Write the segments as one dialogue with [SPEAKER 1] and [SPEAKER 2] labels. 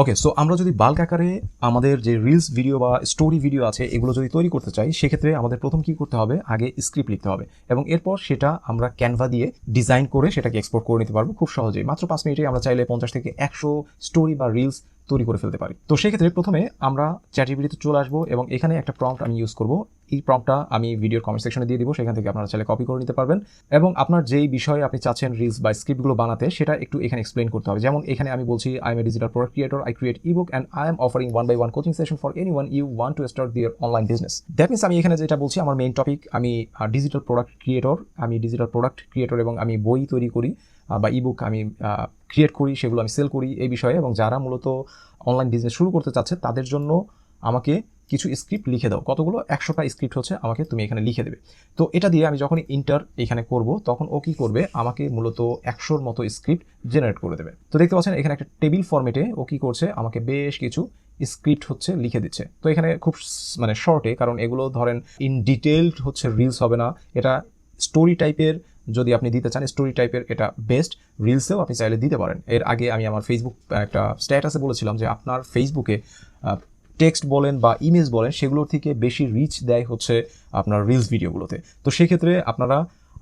[SPEAKER 1] Okay so আমরা যদি bulk আকারে আমাদের যে রিলস ভিডিও বা স্টোরি ভিডিও আছে, এগুলো যদি তৈরি করতে চাই, সেক্ষেত্রে আমাদের প্রথম কি করতে হবে? আগে স্ক্রিপ্ট লিখতে হবে। এবং এরপর সেটা আমরা ক্যানভা দিয়ে ডিজাইন করে সেটাকে এক্সপোর্ট করে নিতে পারব খুব সহজেই। মাত্র পাঁচ মিনিটে আমরা চাইলে পঞ্চাশ থেকে একশো স্টোরি বা রিলস তৈরি করে ফেলতে পারি। তো সেক্ষেত্রে প্রথমে আমরা চ্যাটিবিলিতে চলে আসব এবং এখানে একটা প্রম্পট আমি ইউজ করব। এই প্রম্পটটা আমি ভিডিওর কমেন্ট সেকশনে দিয়ে দিব। সেখান থেকে আপনারা চাইলে কপি করে নিতে পারবেন। এবং আপনার যেই বিষয়ে আপনি চাচ্ছেন রিলস বা স্ক্রিপ্টগুলো বানাতে, সেটা একটু এখানে এক্সপ্লেন করতে হবে। যেমন এখানে আমি বলছি I am a digital product creator I create ebook and I am offering one by one coaching session for anyone you want to start their online business that means আমি এখানে যেটা বলছি, আমার মেইন টপিক আমি digital product creator আমি digital product creator এবং আমি বই তৈরি করি। বা ইবুক আমি ক্রিয়েট করি, সেগুলো আমি সেল করি এই বিষয়ে। এবং যারা মূলত অনলাইন বিজনেস শুরু করতে চাচ্ছে, তাদের জন্য আমাকে কিছু স্ক্রিপ্ট লিখে দাও। কতগুলো? একশোটা স্ক্রিপ্ট হচ্ছে, আমাকে তুমি এখানে লিখে দেবে। তো এটা দিয়ে আমি যখন ইন্টার এখানে করব, তখন ও কি করবে? আমাকে মূলত একশোর মতো স্ক্রিপ্ট জেনারেট করে দেবে। তো দেখতে পাচ্ছেন, এখানে একটা টেবিল ফরম্যাটে ও কি করছে? আমাকে বেশ কিছু স্ক্রিপ্ট হচ্ছে, লিখে দিচ্ছে। তো এখানে খুব মানে শর্টে কারণ এগুলো ধরেন ইন ডিটেলড হচ্ছে রিলস হবে না। এটা স্টোরি টাইপের যদি আপনি দিতে চান স্টোরি টাইপের এটা বেস্ট রিলসেও আপনি চাইলে দিতে পারেন। এর আগে আমি আমার ফেসবুক একটা স্ট্যাটাসে বলেছিলাম যে আপনার ফেসবুকে টেক্সট বলেন বা ইমেজ বলেন, সেগুলোর থেকে বেশি রিচ দেয় হচ্ছে আপনার রিলস ভিডিওগুলোতে তো সেক্ষেত্রে আপনারা,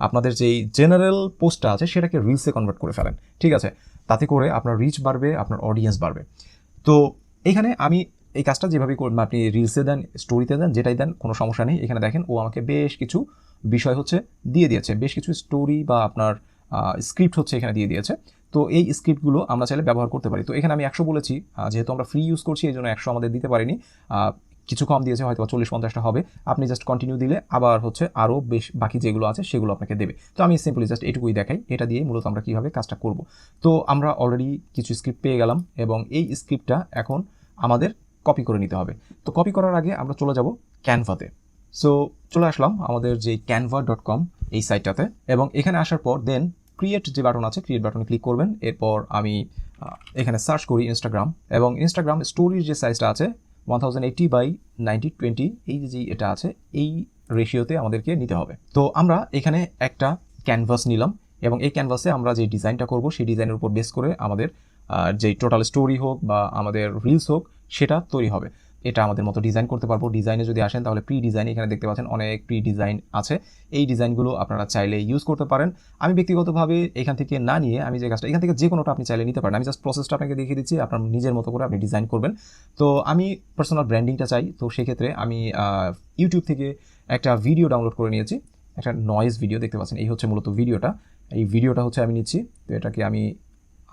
[SPEAKER 1] আপনাদের যেই জেনারেল পোস্টটা আছে, সেটাকে রিলসে কনভার্ট করে ফেলেন। ঠিক আছে? তাতে করে আপনার রিচ বাড়বে, আপনার অডিয়েন্স বাড়বে। তো এখানে আমি এই কাজটা যেভাবে আপনি রিলসে দেন স্টোরিতে দেন, যেটাই দেন, কোনো সমস্যা নেই। এখানে দেখেন, ও আমাকে বেশ কিছু বিষয় হচ্ছে দিয়ে দিয়েছে। বেশ কিছু স্টোরি বা আপনার স্ক্রিপ্ট হচ্ছে এখানে দিয়ে দিয়েছে। তো এই স্ক্রিপ্টগুলো আমরা চাইলে ব্যবহার করতে পারি। তো এখানে আমি একশো বলেছি যেহেতু আমরা ফ্রি ইউজ করছি এই জন্য একশো আমাদের দিতে পারিনি। কিছু কম দিয়েছে হয়তো চল্লিশ পঞ্চাশটা হবে। আপনি জাস্ট কন্টিনিউ দিলে আবার হচ্ছে আরও বেশ বাকি যেগুলো আছে, সেগুলো আপনাকে দেবে। তো আমি সিম্পলি জাস্ট এটুকুই দেখাই। এটা দিয়ে মূলত আমরা কীভাবে কাজটা করব। তো আমরা অলরেডি কিছু স্ক্রিপ্ট পেয়ে গেলাম এবং এই স্ক্রিপ্টটা এখন আমাদের কপি করে নিতে হবে। তো কপি করার আগে আমরা চলে যাব ক্যানভাতে সো চলে আসলাম আমাদের যে ক্যানভা ডট কম এই সাইটটাতে এবং এখানে আসার পর দেন ক্রিয়েট যে বাটন আছে ক্রিয়েট বাটনে ক্লিক করবেন। এরপর আমি এখানে সার্চ করি ইনস্টাগ্রাম এবং ইনস্টাগ্রাম স্টোরির যে সাইজটা আছে one thousand eighty by ninety twenty এই যে এটা আছে, এই রেশিওতে আমাদেরকে নিতে হবে। তো আমরা এখানে একটা ক্যানভাস নিলাম এবং এই ক্যানভাসে আমরা যে ডিজাইনটা করব, সেই ডিজাইনের উপর বেস করে আমাদের যে টোটাল স্টোরি হোক বা আমাদের রিলস হোক, সেটা তৈরি হবে। এটা আমাদের মতো ডিজাইন করতে পারব। ডিজাইনে যদি আসেন, তাহলে প্রি ডিজাইন এখানে দেখতে পাচ্ছেন অনেক প্রি ডিজাইন আছে। এই ডিজাইনগুলো আপনারা চাইলে ইউজ করতে পারেন। আমি ব্যক্তিগতভাবে এখান থেকে না নিয়ে আমি যে কাজটা, এখান থেকে যে কোনোটা আপনি চাইলে নিতে পারেন। আমি জাস্ট প্রসেসটা আপনাকে দেখিয়ে দিচ্ছি, আপনার নিজের মতো করে আপনি ডিজাইন করবেন। তো আমি পার্সোনাল ব্র্যান্ডিংটা চাই। তো সেক্ষেত্রে আমি ইউটিউব থেকে একটা ভিডিও ডাউনলোড করে নিয়েছি। একটা নয়েজ ভিডিও দেখতে পাচ্ছেন। এই হচ্ছে মূলত ভিডিওটা এই ভিডিওটা হচ্ছে আমি নিচ্ছি। তো এটাকে আমি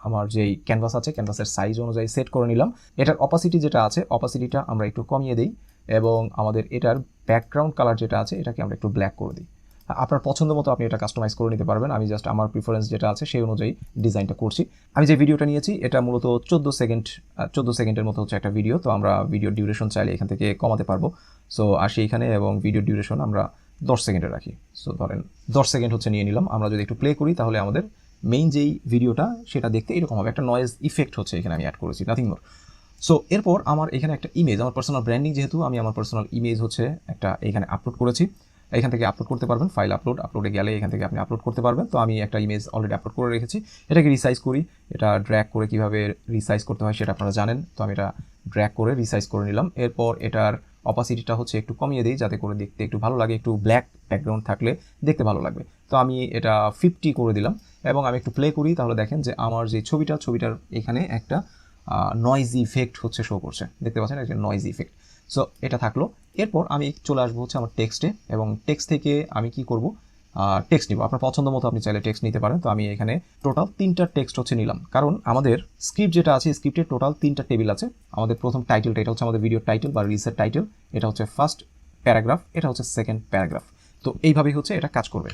[SPEAKER 1] আমার যেই ক্যানভাস আছে ক্যানভাসের সাইজ অনুযায়ী সেট করে নিলাম। এটার অপাসিটি যেটা আছে অপাসিটিটা আমরা একটু কমিয়ে দিই এবং আমাদের এটার ব্যাকগ্রাউন্ড কালার যেটা আছে, এটাকে আমরা একটু ব্ল্যাক করে দিই। আপনার পছন্দ মতো আপনি এটা কাস্টমাইজ করে নিতে পারবেন। আমি জাস্ট আমার প্রিফারেন্স যেটা আছে, সেই অনুযায়ী ডিজাইনটা করছি। আমি যে ভিডিওটা নিয়েছি, এটা মূলত চোদ্দ সেকেন্ড চোদ্দ সেকেন্ডের মতো হচ্ছে একটা ভিডিও তো আমরা ভিডিও ডিউরেশন চাইলে এখান থেকে কমাতে পারব। সো আসি এখানে এবং ভিডিও ডিউরেশন আমরা দশ সেকেন্ডে রাখি। সো ধরেন দশ সেকেন্ড হচ্ছে নিয়ে নিলাম। আমরা যদি একটু প্লে করি, তাহলে আমাদের মেইন যেই ভিডিওটা সেটা দেখতে এরকম হবে। একটা নয়েজ ইফেক্ট হচ্ছে এখানে আমি অ্যাড করেছি নাথিং মোর সো এরপর আমার এখানে একটা ইমেজ আমার পার্সোনাল ব্র্যান্ডিং যেহেতু, আমি আমার পার্সোনাল ইমেজ হচ্ছে একটা এখানে আপলোড করেছি। এখান থেকে আপলোড করতে পারবেন ফাইল আপলোড আপলোডে গেলে এখান থেকে আপনি আপলোড করতে পারবেন। তো আমি একটা ইমেজ অলরেডি আপলোড করে রেখেছি। এটাকে রিসাইজ করি, এটা ড্র্যাক করে কীভাবে রিসাইজ করতে হয় সেটা আপনারা জানেন। তো আমি এটা ড্র্যাক করে রিসাইজ করে নিলাম। এরপর এটার অপাসিটিটা হচ্ছে একটু কমিয়ে দিই, যাতে করে দেখতে একটু ভালো লাগে, একটু ব্ল্যাক ব্যাকগ্রাউন্ড থাকলে দেখতে ভালো লাগবে। তো আমি এটা ফিফটি করে দিলাম এবং আমি একটু প্লে করি, তাহলে দেখেন যে আমার যে ছবিটা, ছবিটার এখানে একটা নয়েজ ইফেক্ট হচ্ছে শো করছে। দেখতে পাচ্ছেন? একটা নয়েজ ইফেক্ট সো এটা থাকল। এরপর আমি চলে আসব হচ্ছে আমার টেক্সটে এবং টেক্সট থেকে আমি কি করব? টেক্সট নিব। আপনার পছন্দ মতো আপনি চাইলে টেক্সট নিতে পারেন। তো আমি এখানে টোটাল তিনটা টেক্সট হচ্ছে নিলাম। কারণ আমাদের স্ক্রিপ্ট যেটা আছে স্ক্রিপ্টের টোটাল তিনটা টেবিল আছে। আমাদের প্রথম টাইটেলটা এটা হচ্ছে আমাদের ভিডিও টাইটেল বা রিলসের টাইটেল এটা হচ্ছে ফার্স্ট প্যারাগ্রাফ এটা হচ্ছে সেকেন্ড প্যারাগ্রাফ তো এইভাবেই হচ্ছে এটা কাজ করবে।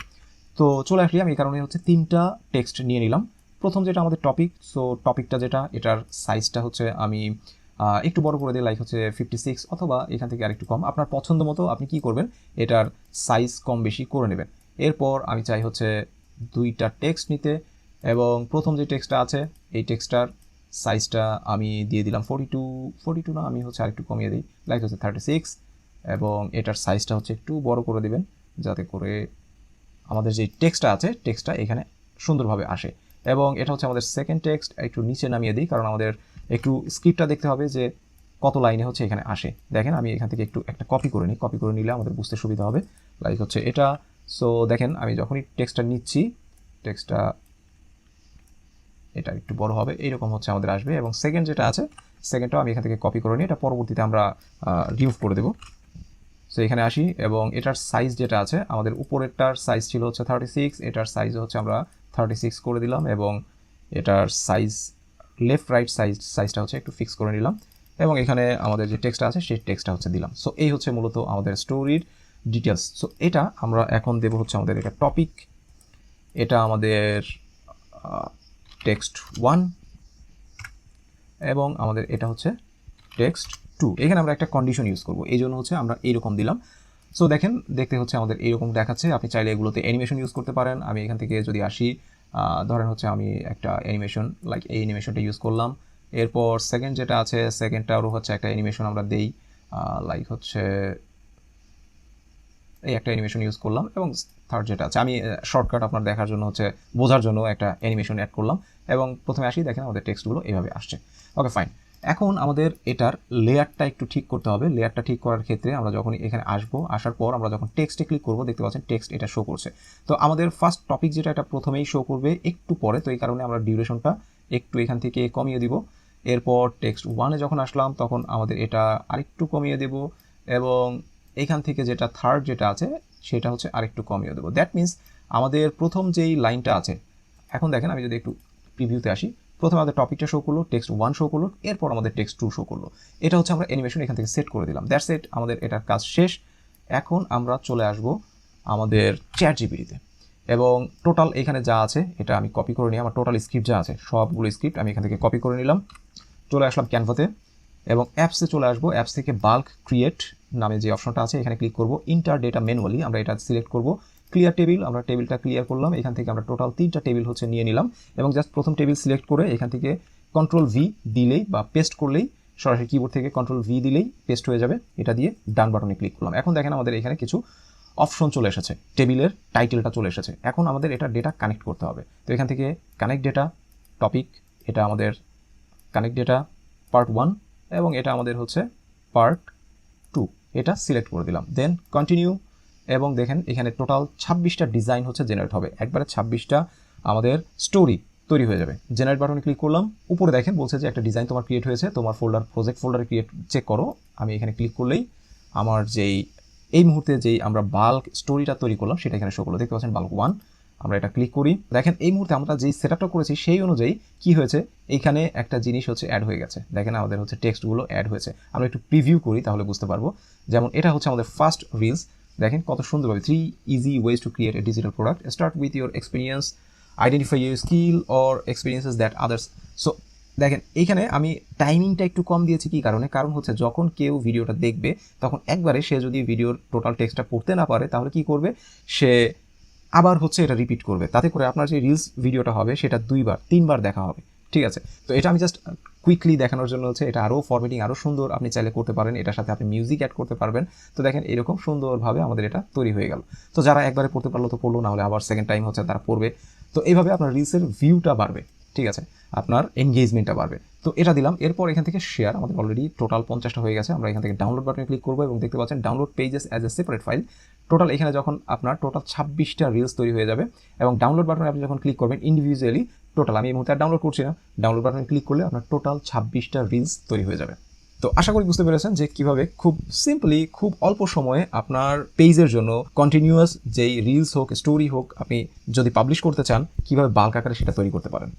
[SPEAKER 1] তো চলে আসলি আমি এই কারণে হচ্ছে তিনটা টেক্সট নিয়ে নিলাম। প্রথম যেটা আমাদের টপিক সো টপিকটা যেটা, এটার সাইজটা হচ্ছে আমি একটু বড় করে দিই লাইক হচ্ছে ফিফটি সিক্স অথবা এখান থেকে আরেকটু কম। আপনার পছন্দ মতো আপনি কি করবেন, এটার সাইজ কম বেশি করে নেবেন। এরপর আমি চাই হচ্ছে দুইটা টেক্সট নিতে এবং প্রথম যে টেক্সটটা আছে, এই টেক্সটটার সাইজটা আমি দিয়ে দিলাম ফোর্টি টু ফোর্টি টু না, আমি হচ্ছে আরেকটু কমিয়ে দিই লাইক হচ্ছে থার্টি সিক্স এবং এটার সাইজটা হচ্ছে একটু বড় করে দিবেন, যাতে করে আমাদের যে টেক্সটটা আছে, টেক্সটটা এখানে সুন্দরভাবে আসে। এবং এটা হচ্ছে আমাদের সেকেন্ড টেক্সট একটু নিচে নামিয়ে দিই, কারণ আমাদের একটু স্ক্রিপ্টটা দেখতে হবে যে কত লাইনে হচ্ছে এখানে আসে। দেখেন, আমি এখান থেকে একটু একটা কপি করে নিই। কপি করে নিলে আমাদের বুঝতে সুবিধা হবে। লাইক হচ্ছে এটা। সো দেখেন, আমি যখনই টেক্সটটা নিচ্ছি টেক্সটটা এটা একটু বড় হবে এইরকম হচ্ছে আমাদের আসবে। এবং সেকেন্ড যেটা আছে সেকেন্ডটাও আমি এখান থেকে কপি করে নিই। এটা পরবর্তীতে আমরা রিমুভ করে দেবো। সো এখানে আসি এবং এটার সাইজ যেটা আছে, আমাদের উপরেরটার সাইজ ছিল হচ্ছে থার্টি সিক্স এটার সাইজ হচ্ছে আমরা থার্টি সিক্স করে দিলাম এবং এটার সাইজ লেফট রাইট সাইজ সাইজটা হচ্ছে একটু ফিক্স করে নিলাম এবং এখানে আমাদের যে টেক্সটটা আছে, সেই টেক্সটটা হচ্ছে দিলাম। সো এই হচ্ছে মূলত আমাদের স্টোরির ডিটেলস সো এটা আমরা এখন দেব হচ্ছে আমাদের এটা টপিক এটা আমাদের টেক্সট ওয়ান এবং আমাদের এটা হচ্ছে টেক্সট টু এখানে আমরা একটা কন্ডিশন ইউজ করব। এই জন্য হচ্ছে আমরা এইরকম দিলাম। সো দেখেন, দেখতে হচ্ছে আমাদের এইরকম দেখাচ্ছে। আপনি চাইলে এগুলোতে অ্যানিমেশন ইউজ করতে পারেন। আমি এখান থেকে যদি আসি ধরেন হচ্ছে আমি একটা অ্যানিমেশন লাইক এই অ্যানিমেশনটা ইউজ করলাম। এরপর সেকেন্ড যেটা আছে সেকেন্ডটারও হচ্ছে একটা অ্যানিমেশন আমরা দেই। লাইক হচ্ছে এই একটা অ্যানিমেশন ইউজ করলাম এবং থার্ড যেটা আছে, আমি শর্টকাট আপনার দেখার জন্য হচ্ছে বোঝার জন্য একটা অ্যানিমেশন অ্যাড করলাম। এবং প্রথমে আসি, দেখেন আমাদের টেক্সটগুলো এইভাবে আসছে। ওকে ফাইন এখন আমাদের এটার লেয়ারটা একটু ঠিক করতে হবে। লেয়ারটা ঠিক করার ক্ষেত্রে আমরা যখন এখানে আসব, আসার পর আমরা যখন টেক্সটে ক্লিক করব, দেখতে পাচ্ছেন টেক্সট এটা শো করছে। তো আমাদের ফার্স্ট টপিক যেটা, এটা প্রথমেই শো করবে একটু পরে। তো এই কারণে আমরা ডিউরেশনটা একটু এখান থেকে কমিয়ে দিব। এরপর টেক্সট ওয়ানে যখন আসলাম, তখন আমাদের এটা আরেকটু কমিয়ে দেব এবং এখান থেকে যেটা থার্ড যেটা আছে, সেটা হচ্ছে আরেকটু কমিয়ে দেবো। দ্যাট মিন্স আমাদের প্রথম যেই লাইনটা আছে, এখন দেখেন আমি যদি একটু প্রিভিউতে আসি প্রথমে আমাদের টপিকটা শো করল টেক্সট ওয়ান শো করল, এরপর আমাদের টেক্সট টু শো করল। এটা হচ্ছে আমরা অ্যানিমেশন এখান থেকে সেট করে দিলাম। দ্যাটস এট আমাদের এটার কাজ শেষ। এখন আমরা চলে আসব আমাদের চ্যাট জিপিটিতে এবং টোটাল এখানে যা আছে, এটা আমি কপি করে নিই। আমার টোটাল স্ক্রিপ্ট যা আছে, সবগুলো স্ক্রিপ্ট আমি এখান থেকে কপি করে নিলাম। চলে আসলাম ক্যানভাতে এবং অ্যাপসে চলে আসব। অ্যাপস থেকে বাল্ক ক্রিয়েট নামে যে অপশনটা আছে, এখানে ক্লিক করব। ইন্টার ডেটা ম্যানুয়ালি আমরা এটা সিলেক্ট করব। ক্লিয়ার টেবিল আমরা টেবিলটা ক্লিয়ার করলাম, এখান থেকে আমরা টোটাল তিনটা টেবিল হচ্ছে নিয়ে নিলাম, এবং জাস্ট প্রথম টেবিল সিলেক্ট করে এখান থেকে কন্ট্রোল ভি দিলেই বা পেস্ট করলেই সরাসরি কিবোর্ড থেকে কন্ট্রোল ভি দিলেই পেস্ট হয়ে যাবে, এটা দিয়ে ডান বাটনে ক্লিক করলাম। এখন দেখেন আমাদের এখানে কিছু অপশন চলে এসেছে টেবিলের টাইটেলটা চলে এসেছে, এখন আমাদের এটা ডেটা কানেক্ট করতে হবে। তো এখান থেকে কানেক্ট ডেটা টপিক এটা আমাদের কানেক্ট ডেটা পার্ট ওয়ান এবং এটা আমাদের হচ্ছে পার্ট টু এটা সিলেক্ট করে দিলাম। দেন কন্টিনিউ এবং দেখেন, এখানে টোটাল ছাব্বিশটা ডিজাইন হচ্ছে জেনারেট হবে। একবারে ছাব্বিশটা আমাদের স্টোরি তৈরি হয়ে যাবে। জেনারেট বাটনে ক্লিক করলাম। উপরে দেখেন বলছে যে একটা ডিজাইন তোমার ক্রিয়েট হয়েছে, তোমার ফোল্ডার প্রজেক্ট ফোল্ডারে ক্রিয়েট চেক করো। আমি এখানে ক্লিক করলেই আমার যেই, এই মুহূর্তে যেই আমরা বাল্ক স্টোরিটা তৈরি করলাম, সেটা এখানে শো করল। দেখতে পাচ্ছেন বাল্ক ওয়ান আমরা এটা ক্লিক করি। দেখেন, এই মুহূর্তে আমরা যেই সেট আপটা করেছি, সেই অনুযায়ী কি হয়েছে? এইখানে একটা জিনিস হচ্ছে অ্যাড হয়ে গেছে। দেখেন, আমাদের হচ্ছে টেক্সটগুলো অ্যাড হয়েছে। আমরা একটু প্রিভিউ করি, তাহলে বুঝতে পারব। যেমন এটা হচ্ছে আমাদের ফার্স্ট রিলস দেখেন কত সুন্দরভাবে three easy ways to create a digital product start with your experience identify your skill or experiences that others so দেখেন এইখানে আমি টাইমিংটা একটু কম দিয়েছি কি কারণে? কারণ হচ্ছে যখন কেউ ভিডিওটা দেখবে, তখন একবারে সে যদি ভিডিওর টোটাল টেক্সটটা পড়তে না পারে, তাহলে কি করবে? সে আবার হচ্ছে এটা রিপিট করবে। তাতে করে আপনার যে রিলস ভিডিওটা হবে, সেটা দুইবার, তিনবার দেখা হবে। ঠিক আছে? তো এটা আমি জাস্ট কুইকলি দেখানোর জন্য হচ্ছে এটা আরও ফরম্যাটিং আরও সুন্দর আপনি চাইলে করতে পারেন। এটার সাথে আপনি মিউজিক অ্যাড করতে পারবেন। তো দেখেন এরকম সুন্দরভাবে আমাদের এটা তৈরি হয়ে গেল। তো যারা একবারে পড়তে পারল তো পড়ল না হলে আবার সেকেন্ড টাইম হচ্ছে তারা পড়বে। তো এইভাবে আপনার রিলসের ভিউটা বাড়বে, ঠিক আছে? আপনার এনগেজমেন্টটা বাড়বে। তো এটা দিলাম। এরপর এখান থেকে শেয়ার আমাদের অলরেডি টোটাল পঞ্চাশটা হয়ে গেছে। আমরা এখান থেকে ডাউনলোড বাটনে ক্লিক করব এবং দেখতে পাচ্ছেন download pages as a separate file total এখানে যখন আপনার টোটাল ছাব্বিশটা রিলস তৈরি হয়ে যাবে এবং ডাউনলোড বাটনে আপনি যখন ক্লিক করবেন ইন্ডিভিজুয়ালি টোটাল আমি এই মুহূর্তে ডাউনলোড করছি না। ডাউনলোড বাটনে ক্লিক করলে আপনার টোটাল ছাব্বিশটা রিলস তৈরি হয়ে যাবে। তো আশা করি বুঝতে পেরেছেন যে কীভাবে খুব সিম্পলি খুব অল্প সময়ে আপনার পেজের জন্য কন্টিনিউয়াস যেই রিলস হোক স্টোরি হোক, আপনি যদি পাবলিশ করতে চান, কীভাবে বাল্ক আকারে সেটা তৈরি করতে পারেন।